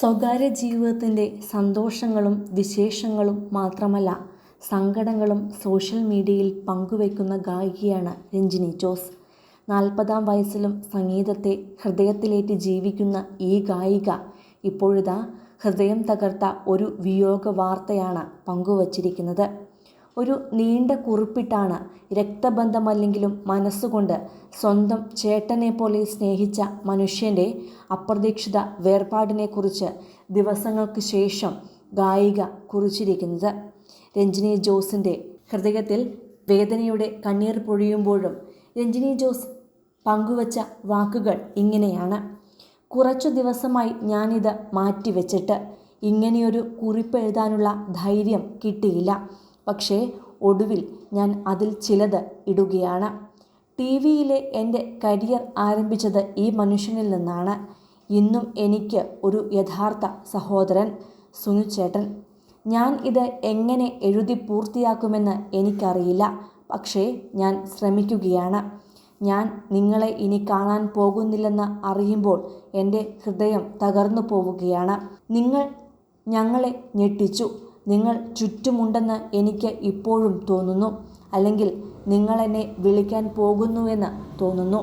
സ്വകാര്യ ജീവിതത്തിന്റെ സന്തോഷങ്ങളും വിശേഷങ്ങളും മാത്രമല്ല സങ്കടങ്ങളും സോഷ്യൽ മീഡിയയിൽ പങ്കുവയ്ക്കുന്ന ഗായികയാണ് രഞ്ജിനി ജോസ്. നാൽപ്പതാം വയസ്സിലും സംഗീതത്തെ ഹൃദയത്തിലേറ്റി ജീവിക്കുന്ന ഈ ഗായിക ഇപ്പോഴിതാ ഹൃദയം തകർത്ത ഒരു വിയോഗ വാർത്തയാണ് പങ്കുവച്ചിരിക്കുന്നത്. ഒരു നീണ്ട കുറിപ്പിട്ടാണ് രക്തബന്ധമല്ലെങ്കിലും മനസ്സുകൊണ്ട് സ്വന്തം ചേട്ടനെ പോലെ സ്നേഹിച്ച മനുഷ്യന്റെ അപ്രതീക്ഷിത വേർപാടിനെക്കുറിച്ച് ദിവസങ്ങൾക്ക് ശേഷം ഗായിക കുറിച്ചിരിക്കുന്നത്. രഞ്ജിനി ജോസിന്റെ ഹൃദയത്തിൽ വേദനയുടെ കണ്ണീർ പൊഴിയുമ്പോഴും രഞ്ജിനി ജോസ് പങ്കുവച്ച വാക്കുകൾ ഇങ്ങനെയാണ്. കുറച്ചു ദിവസമായി ഞാനിത് മാറ്റിവെച്ചിട്ട് ഇങ്ങനെയൊരു കുറിപ്പ് എഴുതാനുള്ള ധൈര്യം കിട്ടിയില്ല. പക്ഷേ ഒടുവിൽ ഞാൻ അതിൽ ചിലത് ഇടുകയാണ്. ടി വിയിലെ എന്റെ കരിയർ ആരംഭിച്ചത് ഈ മനുഷ്യനിൽ നിന്നാണ്. ഇന്നും എനിക്ക് ഒരു യഥാർത്ഥ സഹോദരൻ സുനുചേട്ടൻ ഞാൻ ഇത് എങ്ങനെ എഴുതി പൂർത്തിയാക്കുമെന്ന് എനിക്കറിയില്ല. പക്ഷേ ഞാൻ ശ്രമിക്കുകയാണ്. ഞാൻ നിങ്ങളെ ഇനി കാണാൻ പോകുന്നില്ലെന്ന് അറിയുമ്പോൾ എന്റെ ഹൃദയം തകർന്നു പോവുകയാണ്. നിങ്ങൾ ഞങ്ങളെ ഞെട്ടിച്ചു. നിങ്ങൾ ചുറ്റുമുണ്ടെന്ന് എനിക്ക് ഇപ്പോഴും തോന്നുന്നു. അല്ലെങ്കിൽ നിങ്ങൾ എന്നെ വിളിക്കാൻ പോകുന്നുവെന്ന് തോന്നുന്നു.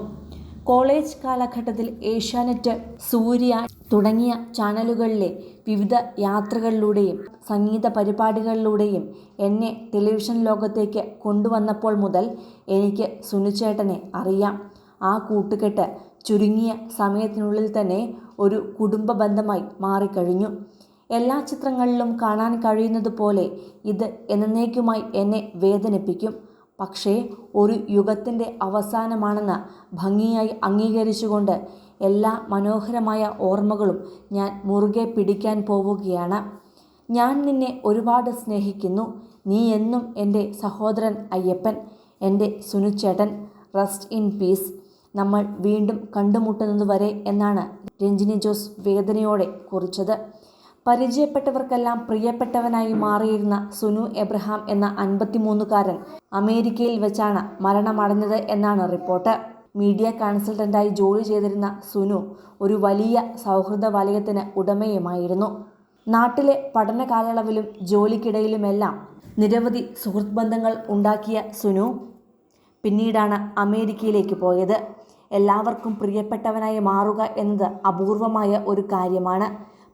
കോളേജ് കാലഘട്ടത്തിൽ ഏഷ്യാനെറ്റ് സൂര്യ തുടങ്ങിയ ചാനലുകളിലെ വിവിധ യാത്രകളിലൂടെയും സംഗീത പരിപാടികളിലൂടെയും എന്നെ ടെലിവിഷൻ ലോകത്തേക്ക് കൊണ്ടുവന്നപ്പോൾ മുതൽ എനിക്ക് സുനിച്ചേട്ടനെ അറിയാം. ആ കൂട്ടുകെട്ട് ചുരുങ്ങിയ സമയത്തിനുള്ളിൽ തന്നെ ഒരു കുടുംബ ബന്ധമായി മാറിക്കഴിഞ്ഞു. എല്ലാ ചിത്രങ്ങളിലും കാണാൻ കഴിയുന്നത് പോലെ ഇത് എന്നേക്കുമായി എന്നെ വേദനിപ്പിക്കും. പക്ഷേ ഒരു യുഗത്തിന്റെ അവസാനമാണെന്ന് ഭംഗിയായി അംഗീകരിച്ചുകൊണ്ട് എല്ലാ മനോഹരമായ ഓർമ്മകളും ഞാൻ മുറുകെ പിടിക്കാൻ പോവുകയാണ്. ഞാൻ നിന്നെ ഒരുപാട് സ്നേഹിക്കുന്നു. നീ എന്നും എന്റെ സഹോദരൻ അയ്യപ്പൻ എന്റെ സുനുച്ചേട്ടൻ റെസ്റ്റ് ഇൻ പീസ്. നമ്മൾ വീണ്ടും കണ്ടുമുട്ടുന്നതുവരെ എന്നാണ് രഞ്ജിനി ജോസ് വേദനയോടെ കുറിച്ചത്. പരിചയപ്പെട്ടവർക്കെല്ലാം പ്രിയപ്പെട്ടവനായി മാറിയിരുന്ന സുനു എബ്രഹാം എന്ന അൻപത്തിമൂന്നുകാരൻ അമേരിക്കയിൽ വെച്ചാണ് മരണമടഞ്ഞത് എന്നാണ് റിപ്പോർട്ട്. മീഡിയ കൺസൾട്ടന്റായി ജോലി ചെയ്തിരുന്ന സുനു ഒരു വലിയ സൗഹൃദ വലയത്തിന് ഉടമയുമായിരുന്നു. നാട്ടിലെ പഠന കാലയളവിലും ജോലിക്കിടയിലുമെല്ലാം നിരവധി സുഹൃത്ത് ബന്ധങ്ങൾ ഉണ്ടാക്കിയ സുനു പിന്നീടാണ് അമേരിക്കയിലേക്ക് പോയത്. എല്ലാവർക്കും പ്രിയപ്പെട്ടവനായി മാറുക എന്നത് അപൂർവമായ ഒരു കാര്യമാണ്.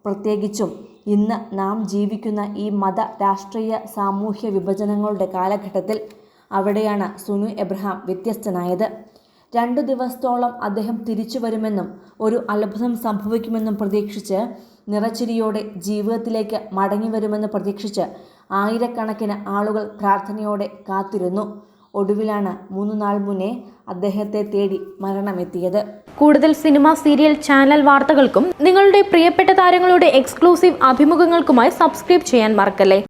പ്രത്യേകിച്ചും ഇന്ന് നാം ജീവിക്കുന്ന ഈ മത രാഷ്ട്രീയ സാമൂഹ്യ വിഭജനങ്ങളുടെ കാലഘട്ടത്തിൽ അവിടെയാണ് സുനു എബ്രഹാം വ്യത്യസ്തനായത്. രണ്ടു ദിവസത്തോളം അദ്ദേഹം തിരിച്ചു വരുമെന്നും ഒരു അത്ഭുതം സംഭവിക്കുമെന്നും പ്രതീക്ഷിച്ച് നിറച്ചിരിയോടെ ജീവിതത്തിലേക്ക് മടങ്ങി വരുമെന്ന് പ്രതീക്ഷിച്ച് ആയിരക്കണക്കിന് ആളുകൾ പ്രാർത്ഥനയോടെ കാത്തിരുന്നു. ഒടുവിലാണ് മൂന്ന് നാൾ മുന്നേ അദ്ദേഹത്തെ തേടി മരണമെത്തിയത്. കൂടുതൽ സിനിമ സീരിയൽ ചാനൽ വാർത്തകൾക്കും നിങ്ങളുടെ പ്രിയപ്പെട്ട താരങ്ങളുടെ എക്സ്ക്ലൂസീവ് അഭിമുഖങ്ങൾക്കുമായി സബ്സ്ക്രൈബ് ചെയ്യാൻ മറക്കല്ലേ?